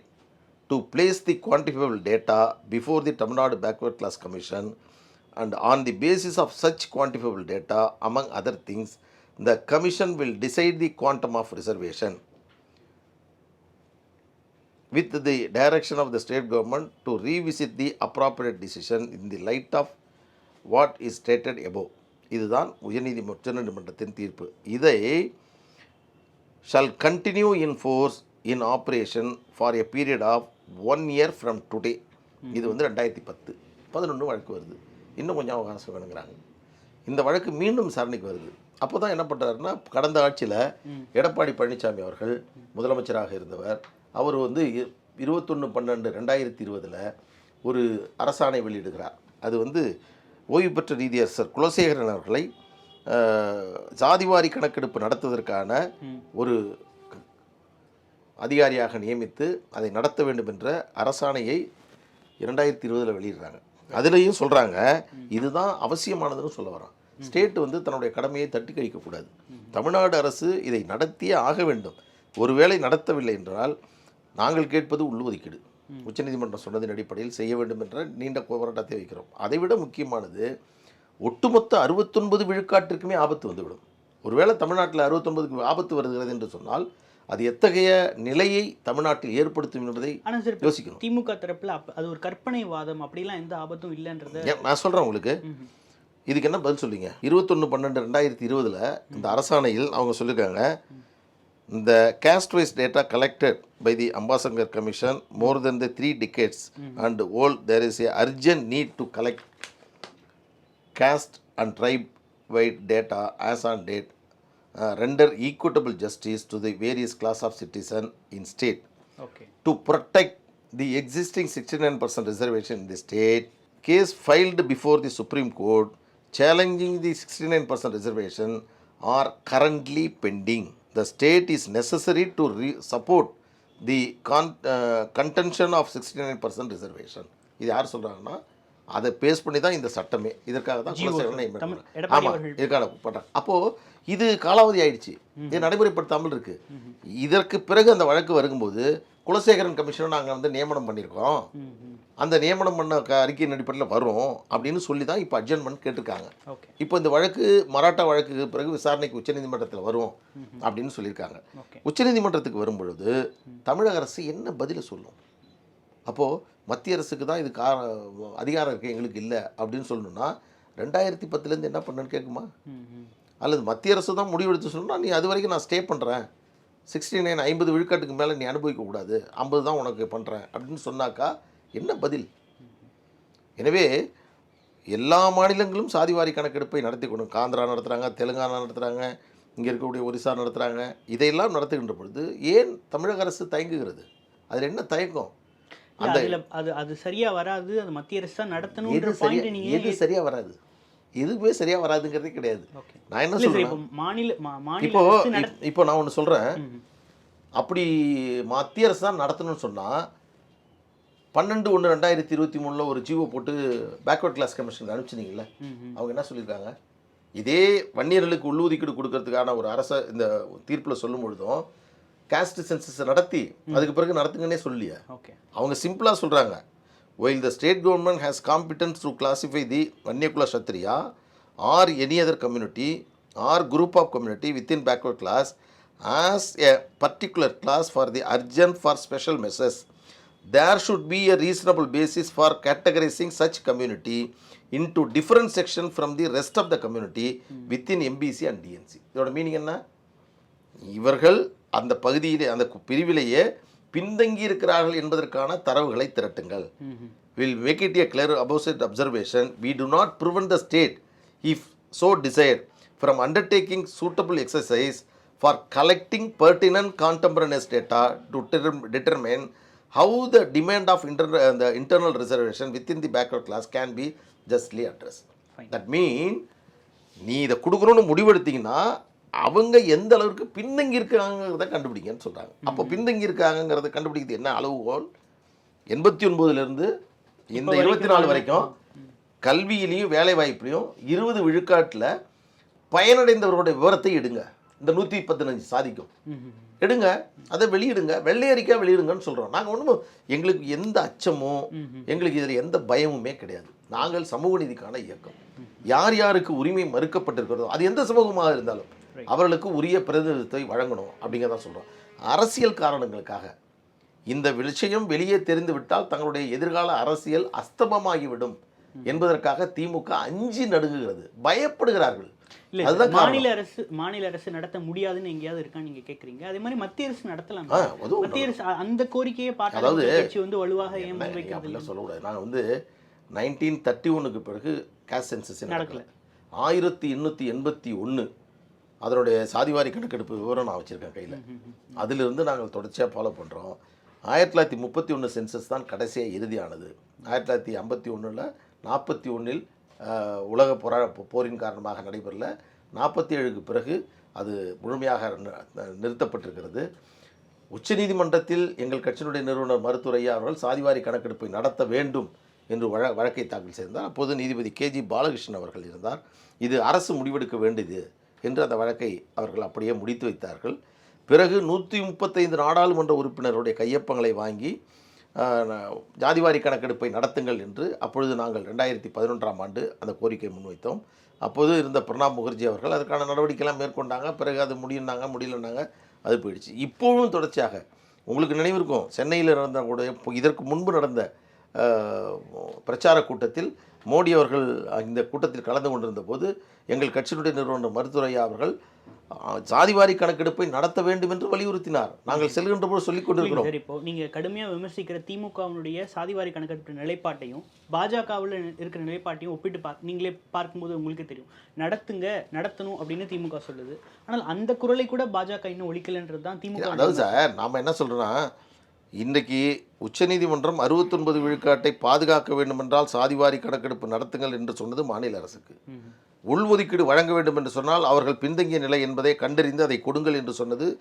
to place the quantifiable data before the Tamil Nadu backward class commission and on the basis of such quantifiable data among other things the commission will decide the quantum of reservation with the direction of the state government to revisit the appropriate decision in the light of what is stated above. இதுதான் உயர்நீதி உச்சநீதிமன்றத்தின் தீர்ப்பு. இதை shall continue in force in operation for a period of one year from today இது வந்து ரெண்டாயிரத்தி பத்து. பதினொன்று வழக்கு வருது. இன்னும் கொஞ்சம் அவகாசம் வேணுங்கிறாங்க. இந்த வழக்கு மீண்டும் விசாரணைக்கு வருது. அப்போ தான் என்ன பண்ணுறாருன்னா கடந்த ஆட்சியில் எடப்பாடி பழனிசாமி அவர்கள் முதலமைச்சராக இருந்தவர். அவர் வந்து இருபத்தொன்று பன்னெண்டு ரெண்டாயிரத்தி இருபதில் ஒரு அரசாணை வெளியிடுகிறார். அது வந்து ஓய்வு பெற்ற நீதியரசர் குலசேகரன் அவர்களை ஜாதிவாரி கணக்கெடுப்பு நடத்துவதற்கான ஒரு அதிகாரியாக நியமித்து அதை நடத்த வேண்டும் என்ற அரசாணையை இரண்டாயிரத்தி இருபதில் வெளியிடுறாங்க. அதுலேயும் சொல்கிறாங்க இதுதான் அவசியமானதுன்னு சொல்ல வரான் ஸ்டேட் வந்து தன்னுடைய கடமையை தட்டி கழிக்கக்கூடாது தமிழ்நாடு அரசு இதை நடத்தியே ஆக வேண்டும். ஒருவேளை நடத்தவில்லை என்றால் நாங்கள் கேட்பது உள்ளுஒதுக்கீடு. உச்சநீதிமன்றம் சொன்னதின் அடிப்படையில் செய்ய வேண்டும் என்ற நீண்ட போராட்டத்தை வைக்கிறோம். அதைவிட முக்கியமானது ஒட்டுமொத்த அறுபத்தொன்பது விழுக்காட்டிற்குமே ஆபத்து வந்துவிடும். ஒருவேளை தமிழ்நாட்டில் அறுபத்தொன்பதுக்கு ஆபத்து வருகிறது என்று சொன்னால் அது எத்தகைய நிலையை தமிழ்நாட்டில் ஏற்படுத்தும் என்பதை யோசிக்கணும். திமுக தரப்புல அது ஒரு கற்பனை வாதம் அப்படிலாம் எந்த ஆபத்தும் இல்லைன்றத நான் சொல்கிறேன் உங்களுக்கு. இதுக்கு என்ன பதில் சொல்லிங்க இருபத்தொன்று பன்னெண்டு ரெண்டாயிரத்தி இருபதில் இந்த அரசாணையில் அவங்க சொல்லியிருக்காங்க இந்த caste wise data collected by the Ambasangar Commission more than the three decades mm. and old, there is a urgent need to collect caste and tribe-wide data as on date, uh, render equitable justice to the various class of citizen in state. Okay. To protect the existing 69% reservation in the state, case filed before the Supreme Court challenging the 69% reservation are currently pending. The state is necessary to support support the con- uh, contention of 69% reservation. இது யார் சொல்கிறாங்கன்னா அதை பேஸ் பண்ணி தான் இந்த சட்டமே. இதற்காக தான் குலசேகரனை amendment தமிழ் பண்ணாங்க. எடப்பாடி ஆமா அவர்கள். இதற்கான பண்றாங்க. அப்போ இது காலாவதி ஆயிடுச்சு. இது நடைமுறைப்படுத்தாமல் இருக்கு. இதற்கு பிறகு அந்த வழக்கு வரும்போது குலசேகரன் கமிஷனை நாங்கள் வந்து நியமனம் பண்ணியிருக்கோம். அந்த நியமனம் பண்ண க அறிக்கையின் அடிப்படையில் வரும் அப்படின்னு சொல்லி தான் இப்போ அட்ஜன்மெண்ட் கேட்டிருக்காங்க. இப்போ இந்த வழக்கு மராட்டா வழக்குக்கு பிறகு விசாரணைக்கு உச்சநீதிமன்றத்தில் வரும் அப்படின்னு சொல்லியிருக்காங்க. உச்சநீதிமன்றத்துக்கு வரும்பொழுது தமிழக அரசு என்ன பதில் சொல்லும்? அப்போது மத்திய அரசுக்கு தான் இது கா அதிகாரம் இருக்குது எங்களுக்கு இல்லை அப்படின்னு சொல்லணும்னா ரெண்டாயிரத்தி பத்துலேருந்து என்ன பண்ணேன்னு கேட்குமா? அல்லது மத்திய அரசு தான் முடிவெடுத்து சொல்லணும்னா நீ அது வரைக்கும் நான் ஸ்டே பண்ணுறேன் சிக்ஸ்டி நைன் ஐம்பது விழுக்காட்டுக்கு மேலே நீ அனுபவிக்கக்கூடாது ஐம்பது தான் உனக்கு பண்ணுறேன் அப்படின்னு சொன்னாக்கா என்ன பதில்? எனவே எல்லா மாநிலங்களும் சாதிவாரி கணக்கெடுப்பை நடத்தி கொண்டு ஆந்திரா நடத்துகிறாங்க தெலுங்கானா நடத்துகிறாங்க இங்கே இருக்கக்கூடிய ஒரிசா நடத்துகிறாங்க இதையெல்லாம் நடத்துகின்ற பொழுது ஏன் தமிழக அரசு தயங்குகிறது? அதில் என்ன தயக்கம்? அந்த அது அது சரியா வராது. அது மத்திய அரசு தான் நீங்க எது சரியாக வராது? எதுவுமே சரியாக வராதுங்கிறதே கிடையாது. நான் என்ன சொல்கிறேன் இப்போ மாநில இப்போ இப்போ நான் ஒன்று சொல்கிறேன் அப்படி மத்திய அரசு தான் நடத்தணும்னு சொன்னால் பன்னெண்டு ஒன்று ரெண்டாயிரத்தி இருபத்தி மூணில் ஒரு ஜீவோ போட்டு பேக்வர்ட் கிளாஸ் கமிஷனுக்கு ம். அவங்க என்ன சொல்லியிருக்காங்க? இதே வன்னியர்களுக்கு உள்ளுஒதுக்கீடு கொடுக்கறதுக்கான ஒரு அரச இந்த தீர்ப்பில் சொல்லும் பொழுதும் காஸ்ட் சென்சஸ் நடத்தி அதுக்கு பிறகு நடத்துங்கன்னே சொல்லிய ஓகே. அவங்க சிம்பிளாக சொல்கிறாங்க while the state government has competence to classify the Vanyakula Kshatriya or any other community or group of community within backward class as a particular class for the urgent for special measures, there should be a reasonable basis for categorizing such community into different section from the rest of the community within MBC and DNC. இதோட மீனிங் என்ன இவர்கள் அந்த பகுதியிலே அந்த கு- பிரிவிலேயே பின்தங்கி இருக்கிறார்கள் என்பதற்கான தரவுகளை திரட்டுங்கள் will make it observation we do not prevent the state if so desired from undertaking suitable exercise for collecting pertinent contemporaneous data to determ- determine how the demand of inter- uh, the internal reservation within the backward class can be justly addressed Fine. that mean நீ இதை கொடுக்கணும்னு முடிவெடுத்தீங்கன்னா அவங்க எந்த அளவுக்கு பின்தங்கி இருக்காங்கிறத கண்டுபிடிங்கன்னு சொல்கிறாங்க அப்போ பின்தங்கி இருக்காங்கிறத கண்டுபிடிக்கிறது என்ன? அளவுகோல் எண்பத்தி ஒன்பதுலேருந்து இந்த இருபத்தி நாலு வரைக்கும். கல்வியிலையும் வேலை வாய்ப்புலையும் இருபது விழுக்காட்டில் பயனடைந்தவர்களுடைய விவரத்தை எடுங்க. இந்த நூற்றி பதினஞ்சு சாதிக்கும். எடுங்க. அதை வெளியிடுங்க. வெள்ளை அறிக்கை வெளியிடுங்கன்னு சொல்கிறோம் நாங்கள் ஒன்றும் எங்களுக்கு எந்த அச்சமோ எங்களுக்கு இதில் எந்த பயமுமே கிடையாது. நாங்கள் சமூக நீதிக்கான இயக்கம். யார் யாருக்கு உரிமை மறுக்கப்பட்டிருக்கிறதோ அது எந்த சமூகமாக இருந்தாலும் அவர்களுக்கு உரிய பிரதிநிதித்துவத்தை வழங்கணும் அப்படிங்கிறத சொல்கிறோம் அரசியல் காரணங்களுக்காக இந்த விஷயம் வெளியே தெரிந்து விட்டால் தங்களுடைய எதிர்கால அரசியல் அஸ்தமமாகிவிடும் என்பதற்காக திமுக அஞ்சி நடுங்குகிறது. பயப்படுகிறார்கள். மாநில அரசு மாநில அரசு நடத்த முடியாதுன்னு எங்கேயாவது இருக்கான்னு நீங்க கேக்குறீங்க. அதே மாதிரி மத்திய அரசு நடத்தலாம். மத்திய அரசு அந்த கோரிக்கையை பாட்டாளி அதாவது- வந்து வலுவாக ஏன் சொல்லக்கூடாது. நாங்கள் வந்து நைன்டீன் தேர்ட்டி ஒன்றுக்கு பிறகு கேஸ் சென்சஸ் நடக்கல. நடக்கல. ஆயிரத்தி எண்ணூற்றி எண்பத்தி ஒன்று அதனுடைய சாதிவாரி கணக்கெடுப்பு விவரம் நான் வச்சுருக்கேன் கையில். அதிலிருந்து நாங்கள் தொடர்ச்சியாக ஃபாலோ பண்ணுறோம் ஆயிரத்தி தொள்ளாயிரத்தி முப்பத்தி ஒன்று சென்சஸ் தான் கடைசியாக இறுதியானது. ஆயிரத்தி தொள்ளாயிரத்தி ஐம்பத்தி ஒன்றில் நாற்பத்தி ஒன்றில் உலக போரா போரின் காரணமாக நடைபெறல. நாற்பத்தி ஏழுக்கு பிறகு அது முழுமையாக நிறுத்தப்பட்டிருக்கிறது. உச்சநீதிமன்றத்தில் எங்கள் கட்சியினுடைய நிறுவனர் மருத்துவர் ஐயா அவர்கள் சாதிவாரி கணக்கெடுப்பை நடத்த வேண்டும் என்று வழ வழக்கை தாக்கல் செய்தார். அப்போது நீதிபதி கேஜி பாலகிருஷ்ணன் அவர்கள் இருந்தார். இது அரசு முடிவெடுக்க வேண்டியது. என்று அந்த வழக்கை அவர்கள் அப்படியே முடித்து வைத்தார்கள். பிறகு நூற்றி முப்பத்தைந்து நாடாளுமன்ற உறுப்பினருடைய கையொப்பங்களை வாங்கி ந- ஜாதிவாரி கணக்கெடுப்பை நடத்துங்கள் என்று அப்பொழுது நாங்கள் ரெண்டாயிரத்தி பதினொன்றாம் ஆண்டு அந்த கோரிக்கை முன்வைத்தோம். அப்போது இருந்த பிரணாப் முகர்ஜி அவர்கள் அதற்கான நடவடிக்கைலாம் மேற்கொண்டாங்க. பிறகு அது முடியுனாங்க முடியலன்னாங்க அது போயிடுச்சு. இப்போவும் தொடர்ச்சியாக உங்களுக்கு நினைவிருக்கும் சென்னையில் நடந்த கூட இப்போ இதற்கு முன்பு நடந்த பிரச்சார கூட்டத்தில் மோடி அவர்கள் இந்த கூட்டத்தில் கலந்து கொண்டிருந்த போது எங்கள் கட்சியினுடைய நிறுவனர் மருத்துவர் ஐயா அவர்கள் சாதிவாரி கணக்கெடுப்பை நடத்த வேண்டும் என்று வலியுறுத்தினார். நாங்கள் செல்கின்ற போது சொல்லிக் கொண்டிருக்கிறோம். சரி இப்போ நீங்க கடுமையா விமர்சிக்கிற திமுகவினுடைய சாதிவாரி கணக்கெடுப்பு நிலைப்பாட்டையும் பாஜகவில் இருக்கிற நிலைப்பாட்டையும் ஒப்பிட்டு பார் நீங்களே பார்க்கும்போது உங்களுக்கு தெரியும். நடத்துங்க நடத்தணும் அப்படின்னு திமுக சொல்லுது. ஆனால் அந்த குரலை கூட பாஜக இன்னும் ஒழிக்கலன்றது தான் திமுக அதாவது சார் நாம் என்ன சொல்கிறோன்னா இன்றைக்கி உச்சநீதிமன்றம் அறுபத்தொன்பது விழுக்காட்டை பாதுகாக்க வேண்டுமென்றால் சாதிவாரி கணக்கெடுப்பு நடத்துங்கள் என்று சொன்னது மாநில அரசுக்கு. உள்ஒதுக்கீடு வழங்க வேண்டும் என்று சொன்னால் அவர்கள் பின்தங்கிய நிலை என்பதை கண்டறிந்து அதை கொடுங்கள் என்று சொன்னது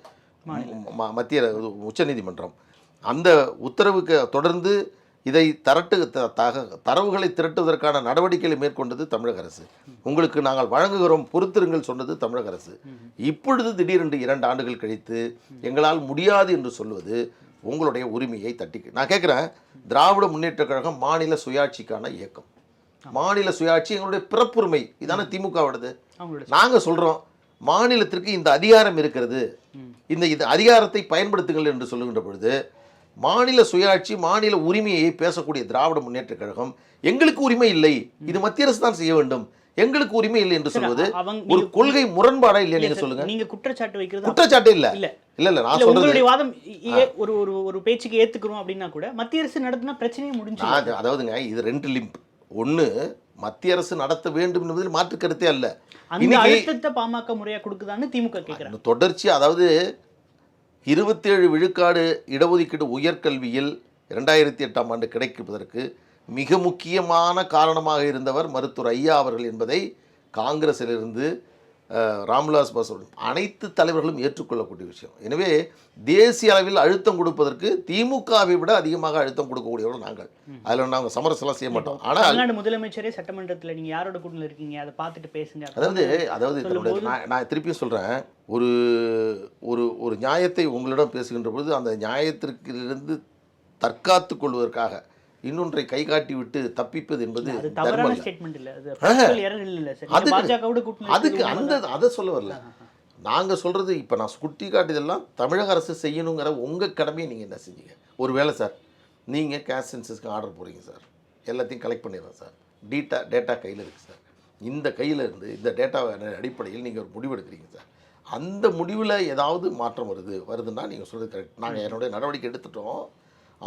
மத்திய உச்சநீதிமன்றம். அந்த உத்தரவுக்கு தொடர்ந்து இதை திரட்டு த- தக தரவுகளை திரட்டுவதற்கான நடவடிக்கைகளை மேற்கொண்டது தமிழக அரசு. உங்களுக்கு நாங்கள் வழங்குகிறோம் பொறுத்திருங்கள் சொன்னது தமிழக அரசு. இப்பொழுது திடீரென்று இரண்டு ஆண்டுகள் கழித்து எங்களால் முடியாது என்று சொல்வது உங்களுடைய உரிமையை தட்டி நான் கேட்குறேன் திராவிட முன்னேற்றக் கழகம் மாநில சுயாட்சிக்கான இயக்கம். மாநில சுயாட்சி எங்களுடைய பிறப்புரிமை. இதானே திமுகவோடது நாங்கள் சொல்கிறோம் மாநிலத்திற்கு இந்த அதிகாரம் இருக்கிறது. இந்த இது அதிகாரத்தை பயன்படுத்துங்கள் என்று சொல்லுகின்ற பொழுது மாநில சுயாட்சி மாநில உரிமையை பேசக்கூடிய திராவிட முன்னேற்றக் கழகம் எங்களுக்கு உரிமை இல்லை. இது மத்திய அரசு தான் செய்ய வேண்டும். எங்களுக்கு உரிமை இல்லை என்று சொல்வது ஒரு கொள்கை முரண்பாடா இல்லையா இல்ல நீங்க சொல்லுங்க? நீங்க குற்றச்சாட்டு வைக்கிறது குற்றச்சாட்டு இல்ல. இல்ல இல்ல நான் உங்களுடைய வாதம் ஒரு ஒரு ஒரு பேச்சுக்கு ஏத்துக்கிறோம் அப்படின்னா கூட மத்திய அரசு நடத்தினா பிரச்சனையே முடிஞ்சு அதாவதுங்க இது ரெண்டு லிம்ப். ஒண்ணு மத்திய அரசு நடத்த வேண்டும் என்பதில் மாற்று கருத்தே அல்ல. அந்த அழுத்தத்தை பாமக முறையா கொடுக்குதான்னு திமுக கேக்குறாங்க அந்த தொடர்ச்சி அதாவது இருபத்தேழு விழுக்காடு இடஒதுக்கீடு உயர்கல்வியில் இரண்டாயிரத்தி எட்டாம் ஆண்டு கிடைப்பதற்கு மிக முக்கியமான காரணமாக இருந்தவர் மருத்துவர் ஐயா அவர்கள் என்பதை காங்கிரஸிலிருந்து ராம்விலாஸ் பாஸ்வான் அனைத்து தலைவர்களும் ஏற்றுக்கொள்ளக்கூடிய விஷயம். எனவே தேசிய அளவில் அழுத்தம் கொடுப்பதற்கு திமுகவை விட அதிகமாக அழுத்தம் கொடுக்கக்கூடியவர்கள் நாங்கள். அதில் நாங்கள் சமரசெல்லாம் செய்ய மாட்டோம். ஆனால் முதலமைச்சரே சட்டமன்றத்துல நீங்க யாரோட கூட்டணியில் இருக்கீங்க? அதை பார்த்துட்டு பேசுங்க. அதாவது அதாவது நான் நான் திருப்பியும் சொல்கிறேன் ஒரு ஒரு ஒரு நியாயத்தை உங்களிடம் பேசுகின்ற பொழுது அந்த நியாயத்திற்கிலிருந்து தற்காத்து கொள்வதற்காக இன்னொன்றை கை காட்டி விட்டு தப்பிப்பது என்பது அதுக்கு- அந்த. அதை சொல்ல வரல. நாங்கள் சொல்கிறது இப்போ நான் சுட்டி காட்டியதெல்லாம் தமிழக அரசு செய்யணுங்கிற உங்கள் கடமையை நீங்கள் என்ன செஞ்சீங்க? ஒரு வேளை சார் நீங்கள் கேஷ் சென்சஸ்க்கு ஆர்டர் போடுறீங்க சார். எல்லாத்தையும் கலெக்ட் பண்ணிடுறேன் சார். டீட்டா டேட்டா கையில் இருக்குது சார். இந்த கையில் இருந்து இந்த டேட்டா அடிப்படையில் நீங்கள் ஒரு முடிவு எடுக்கிறீங்க சார். அந்த முடிவில் ஏதாவது மாற்றம் வருது வருதுன்னா நீங்கள் சொல்கிறது கரெக்ட் நாங்கள் என்னுடைய நடவடிக்கை எடுத்துட்டோம்.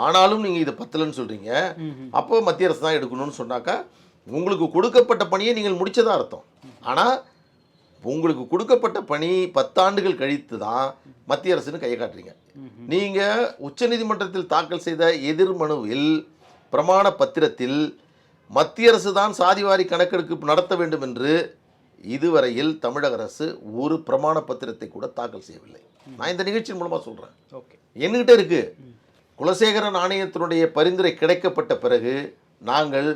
ஆனாலும் நீங்கள் இது பத்தலைன்னு சொல்கிறீங்க. அப்போ மத்திய அரசு தான் எடுக்கணும்னு சொன்னாக்கா உங்களுக்கு கொடுக்கப்பட்ட பணியை நீங்கள் முடிச்சதா அர்த்தம். ஆனால் உங்களுக்கு கொடுக்கப்பட்ட பணி பத்தாண்டுகள் கழித்து தான் மத்திய அரசுன்னு கையை காட்டுறீங்க. நீங்கள் உச்சநீதிமன்றத்தில் தாக்கல் செய்த எதிர் மனுவில் பிரமாண பத்திரத்தில் மத்திய அரசு தான் சாதிவாரி கணக்கெடுப்பு நடத்த வேண்டும் என்று இதுவரையில் தமிழக அரசு ஒரு பிரமாண பத்திரத்தை கூட தாக்கல் செய்யவில்லை. நான் இந்த நிகழ்ச்சியின் மூலமாக சொல்கிறேன் ஓகே. என்கிட்ட இருக்கு. குலசேகரன் ஆணையத்தினுடைய பரிந்துரை கிடைக்கப்பட்ட பிறகு நாங்கள்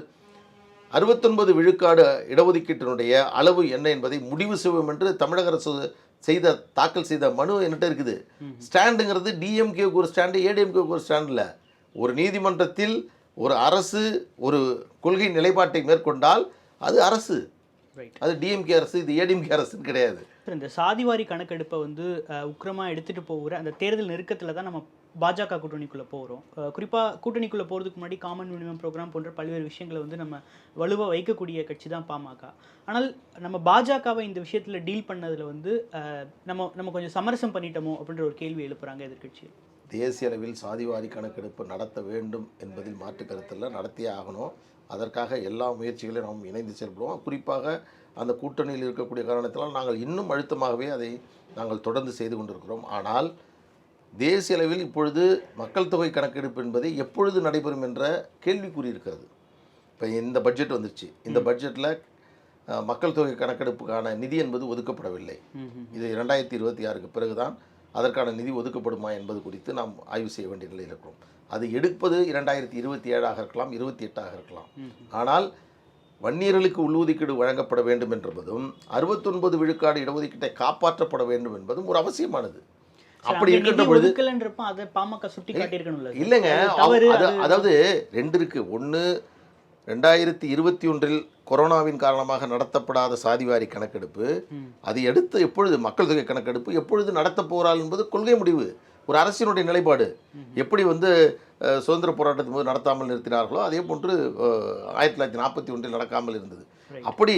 அறுபத்தொன்பது விழுக்காடு இடஒதுக்கீட்டினுடைய அளவு என்ன என்பதை முடிவு செய்வோம் என்று தமிழக அரசு செய்த தாக்கல் செய்த மனு என்கிட்ட இருக்குது. ஸ்டாண்டுங்கிறது டிஎம்கேக்கு ஒரு ஸ்டாண்டு ஏடிஎம்கேக்கு ஒரு ஸ்டாண்டு இல்லை. ஒரு நீதிமன்றத்தில் ஒரு அரசு ஒரு கொள்கை நிலைப்பாட்டை மேற்கொண்டால் அது அரசு. அது டிஎம்கே அரசு இது ஏடிஎம்கே அரசுன்னு கிடையாது. இந்த சாதிவாரி கணக்கெடுப்பை வந்து அஹ், உக்கிரமா எடுத்துட்டு போகிற அந்த தேர்தல் நெருக்கத்தில் தான் நம்ம பாஜக கூட்டணிக்குள்ளே போகிறோம் குறிப்பாக கூட்டணிக்குள்ளே போகிறதுக்கு முன்னாடி காமன் மினிமம் ப்ரோக்ராம் போன்ற பல்வேறு விஷயங்களை வந்து நம்ம வலுவாக வைக்கக்கூடிய கட்சி தான் பாமக. ஆனால் நம்ம பாஜகவை இந்த விஷயத்தில் டீல் பண்ணதில் வந்து நம்ம நம்ம கொஞ்சம் சமரசம் பண்ணிட்டோமோ அப்படின்ற ஒரு கேள்வி எழுப்புறாங்க எதிர்க்கட்சி தேசிய அளவில் சாதிவாரி கணக்கெடுப்பு நடத்த வேண்டும் என்பதில் மாற்று கருத்தில் நடத்தியே ஆகணும். அதற்காக எல்லா முயற்சிகளையும் நாம் இணைந்து செயல்படுவோம். குறிப்பாக அந்த கூட்டணியில் இருக்கக்கூடிய காரணத்தினால் நாங்கள் இன்னும் அழுத்தமாகவே அதை நாங்கள் தொடர்ந்து செய்து கொண்டிருக்கிறோம். ஆனால் தேசிய அளவில் இப்பொழுது மக்கள் தொகை கணக்கெடுப்பு என்பது எப்பொழுது நடைபெறும் என்ற கேள்விக்குறி இருக்கிறது. இப்போ இந்த பட்ஜெட் வந்துருச்சு. இந்த பட்ஜெட்டில் மக்கள் தொகை கணக்கெடுப்புக்கான நிதி என்பது ஒதுக்கப்படவில்லை. இது இரண்டாயிரத்தி இருபத்தி ஆறுக்கு பிறகுதான் அதற்கான நிதி ஒதுக்கப்படுமா என்பது குறித்து நாம் ஆய்வு செய்ய வேண்டிய நிலையில் இருக்கிறோம். அது எடுப்பது இரண்டாயிரத்தி இருபத்தி ஏழாக இருக்கலாம் இருபத்தி எட்டாக இருக்கலாம். ஆனால் வன்னியர்களுக்கு உள்ளொதுக்கீடு வழங்கப்பட வேண்டும் என்பதும் அறுபத்தொன்பது விழுக்காடு இடஒதுக்கீட்டை காப்பாற்றப்பட வேண்டும் என்பதும் ஒரு அவசியமானது. அப்படி இருக்கின்ற பொழுது அதை பாமக சுட்டி? இல்லைங்க அதாவது ரெண்டு இருக்கு. ஒன்று ரெண்டாயிரத்தி இருபத்தி ஒன்றில் கொரோனாவின் காரணமாக நடத்தப்படாத சாதிவாரி கணக்கெடுப்பு. அது எடுத்து எப்பொழுது மக்கள் தொகை கணக்கெடுப்பு எப்பொழுது நடத்தப் போகிறாள் என்பது கொள்கை முடிவு. ஒரு அரசினுடைய நிலைப்பாடு. எப்படி வந்து சுதந்திர போராட்டத்தின் போது நடத்தாமல் நிறுத்தினார்களோ அதே போன்று ஆயிரத்தி தொள்ளாயிரத்தி நாற்பத்தி ஒன்றில் நடக்காமல் இருந்தது. அப்படி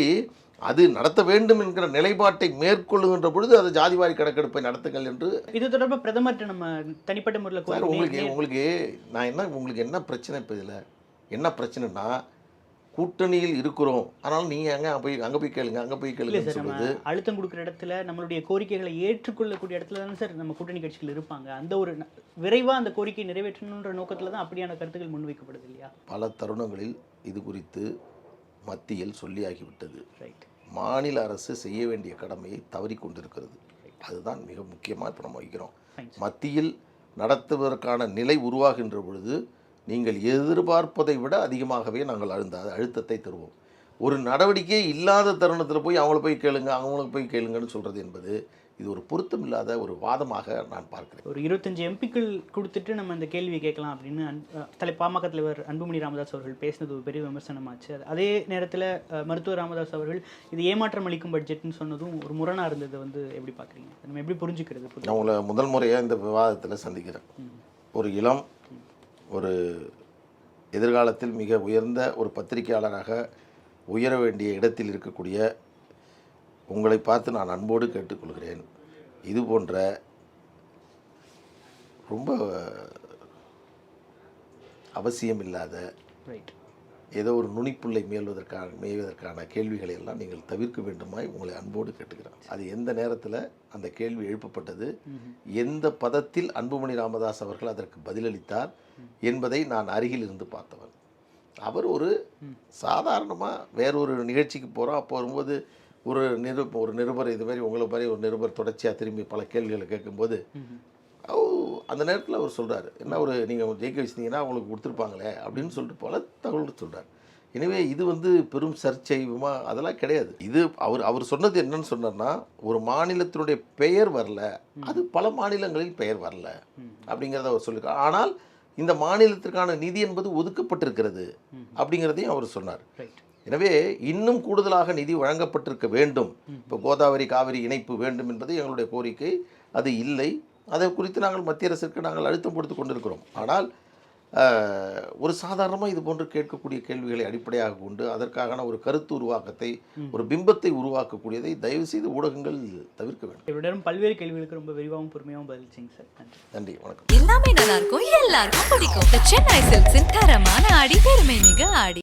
அது நடத்த வேண்டும் என்கிற நிலைப்பாட்டை மேற்கொள்ளுகின்ற பொழுது அது ஜாதிவாரி கணக்கெடுப்பை நடத்துங்கள் என்று இது தொடர்பா பிரதமர்கிட்ட நம்ம தனிப்பட்ட முறையில் உங்களுக்கு உங்களுக்கு நான் என்ன உங்களுக்கு என்ன பிரச்சனை இப்போ இதில்? என்ன பிரச்சனைனா கூட்டணியில் இருக்கிறோம். ஆனால் நீங்கள் அங்கே போய் அங்கே போய் கேளுங்க அங்கே போய் சொல்லுது அழுத்தம் கொடுக்குற இடத்துல நம்மளுடைய கோரிக்கைகளை ஏற்றுக்கொள்ளக்கூடிய இடத்துல தானே சார் நம்ம கூட்டணி கட்சிகள் இருப்பாங்க. அந்த ஒரு ந- விரைவா அந்த கோரிக்கை நிறைவேற்றணுன்ற நோக்கத்துல தான் அப்படியான கருத்துக்கள் முன்வைக்கப்படுது இல்லையா? பல தருணங்களில் இது குறித்து மத்தியில் சொல்லியாகிவிட்டது. ரைட் மாநில அரசு செய்ய வேண்டிய கடமையை தவறி கொண்டிருக்கிறது. அதுதான் மிக முக்கியமாக இப்போ நம்ம வைக்கிறோம் மத்தியில் நடத்துவதற்கான நிலை உருவாகின்ற பொழுது நீங்கள் எதிர்பார்ப்பதை விட அதிகமாகவே நாங்கள் அழுந்த அழுத்தத்தை தருவோம். ஒரு நடவடிக்கை இல்லாத தருணத்தில் போய் அவங்கள போய் கேளுங்க அவங்களுக்கு போய் கேளுங்கன்னு சொல்கிறது என்பது இது ஒரு பொருத்தம் இல்லாத ஒரு வாதமாக நான் பார்க்கிறேன். ஒரு இருபத்தஞ்சு எம்பிக்கள் கொடுத்துட்டு நம்ம இந்த கேள்வியை கேட்கலாம் அப்படின்னு தலை பாமக தலைவர் அன்புமணி ராமதாஸ் அவர்கள் பேசினது ஒரு பெரிய விமர்சனமாச்சு. அது- அதே நேரத்தில் மருத்துவர் ராமதாஸ் அவர்கள் இது ஏமாற்றம் அளிக்கும் பட்ஜெட்னு சொன்னதும் ஒரு முரணா இருந்தது வந்து எப்படி பார்க்குறீங்க? நம்ம எப்படி புரிஞ்சுக்கிறது? நான் உங்களை முதல் முறையாக இந்த விவாதத்தில் சந்திக்கிறேன். ஒரு இளம் ஒரு எதிர்காலத்தில் மிக உயர்ந்த ஒரு பத்திரிகையாளராக உயர வேண்டிய இடத்தில் இருக்கக்கூடிய உங்களை பார்த்து நான் அன்போடு கேட்டுக்கொள்கிறேன். இது போன்ற ரொம்ப அவசியமில்லாத ரைட் ஏதோ ஒரு நுனிப்புள்ளை மேல்வதற்கான மேய்வதற்கான கேள்விகளை எல்லாம் நீங்கள் தவிர்க்க வேண்டுமாய் உங்களை அன்போடு கேட்டுக்கிறேன். அது எந்த நேரத்தில் அந்த கேள்வி எழுப்பப்பட்டது எந்த பதத்தில் அன்புமணி ராமதாஸ் அவர்கள் அதற்கு பதிலளித்தார் என்பதை நான் அருகில் இருந்து பார்த்தவன். அவர் ஒரு சாதாரணமாக வேறொரு நிகழ்ச்சிக்கு போகிறோம் அப்போ வரும்போது ஒரு நிரு ஒரு நிருபர் இது மாதிரி உங்களை மாதிரி ஒரு நிருபர் தொடர்ச்சியாக திரும்பி பல கேள்விகளை கேட்கும்போது அந்த நேரத்தில் அவர் சொல்றாரு என்ன ஒரு நீங்கள் ஜெயிக்க வச்சிருந்தீங்கன்னா உங்களுக்கு கொடுத்துருப்பாங்களே அப்படின்னு சொல்லிட்டு பல தகவல் சொல்றார். எனவே இது வந்து பெரும் சர்ச்சை விமா அதெல்லாம் கிடையாது. இது அவர் அவர் சொன்னது என்னன்னு சொன்னார்னா ஒரு மாநிலத்தினுடைய பெயர் வரல. அது பல மாநிலங்களில் பெயர் வரல அப்படிங்கிறத அவர் சொல்லியிருக்கார் ஆனால் இந்த மாநிலத்திற்கான நிதி என்பது ஒதுக்கப்பட்டிருக்கிறது அப்படிங்கிறதையும் அவர் சொன்னார். எனவே இன்னும் கூடுதலாக நிதி வழங்கப்பட்டிருக்க வேண்டும். இப்போ கோதாவரி காவிரி இணைப்பு வேண்டும் என்பது எங்களுடைய கோரிக்கை. அது இல்லை. அதை குறித்து நாங்கள் மத்திய அரசிற்கு நாங்கள் அழுத்தம் கொடுத்து கொண்டிருக்கிறோம். ஆனால் ஒரு சாதாரணமாக இது போன்று கேட்கக்கூடிய கேள்விகளை அடிப்படையாக கொண்டு அதற்கான ஒரு கருத்து உருவாக்கத்தை ஒரு பிம்பத்தை உருவாக்கக்கூடியதை தயவு செய்து ஊடகங்கள் தவிர்க்க வேண்டும். இவரிடம் பல்வேறு கேள்விகளுக்கு ரொம்ப விரிவாகவும் பொறுமையாகவும் பதிலளிச்சிங்க சார். நன்றி. நன்றி வணக்கம். எல்லாமே நல்லா இருக்கும் எல்லாருக்கும் பிடிக்கும். சென்னை சில்க்ஸின் தரமான ஆடி பெருமை மிக ஆடி.